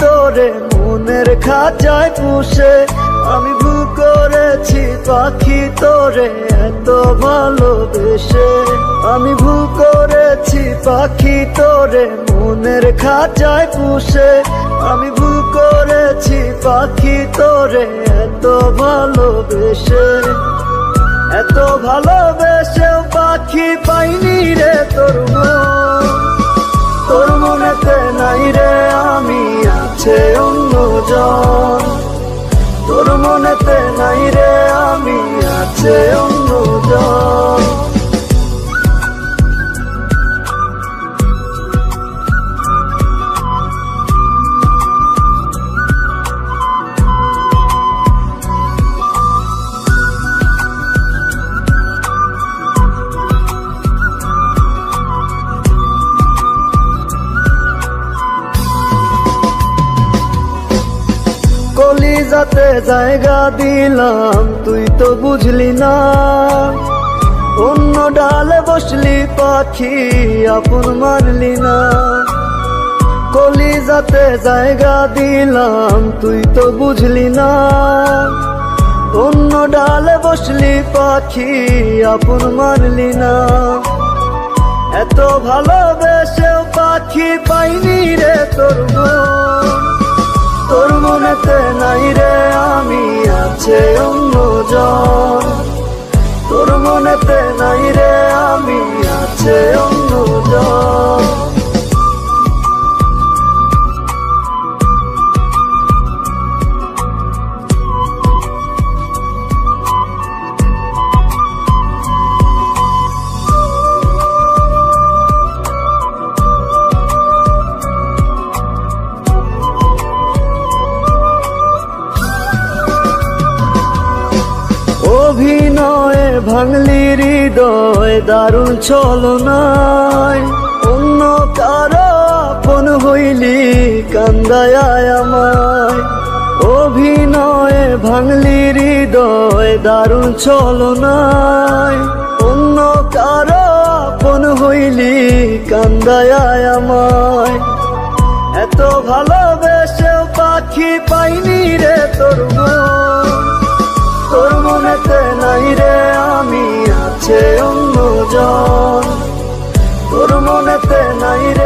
তোরে মনের খাঁচায় পুষে। আমি ভুল করেছি, পাখি তোরে এত ভালোবেসে। আমি ভুল করেছি, পাখি তোরে মনের খাঁচায় পুষে। আমি ভুল করেছি, পাখি তোরে এত ভালোবেসে। এত ভালোবেসেও পাখি পাইনি রে তোর অন্যজন তোর মনেতে নাই রে আমি আছে কলিজাতে জায়গা দিলাম, তুই তো বুঝলি না। অন্য ডালে বসলি পাখি, আপন মানলি না। কলি যাতে জায়গা দিলাম, তুই তো বুঝলি না। অন্য ডালে বসলি পাখি, আপন মানলি না। এত ভালোবেসেও পাখি নাই রে ভাঙলি হৃদয় দারুণ চলনায়। অন্য কারও আপন হইলি কান্দায় আমায়। অভিনয় ভাঙলি হৃদয় দারুণ চলনায়। অন্য কারও আপন হইলি কান্দায় আমায়। এত ভালোবেসে পাখি পাইনি রে তোর মন। 寝てないで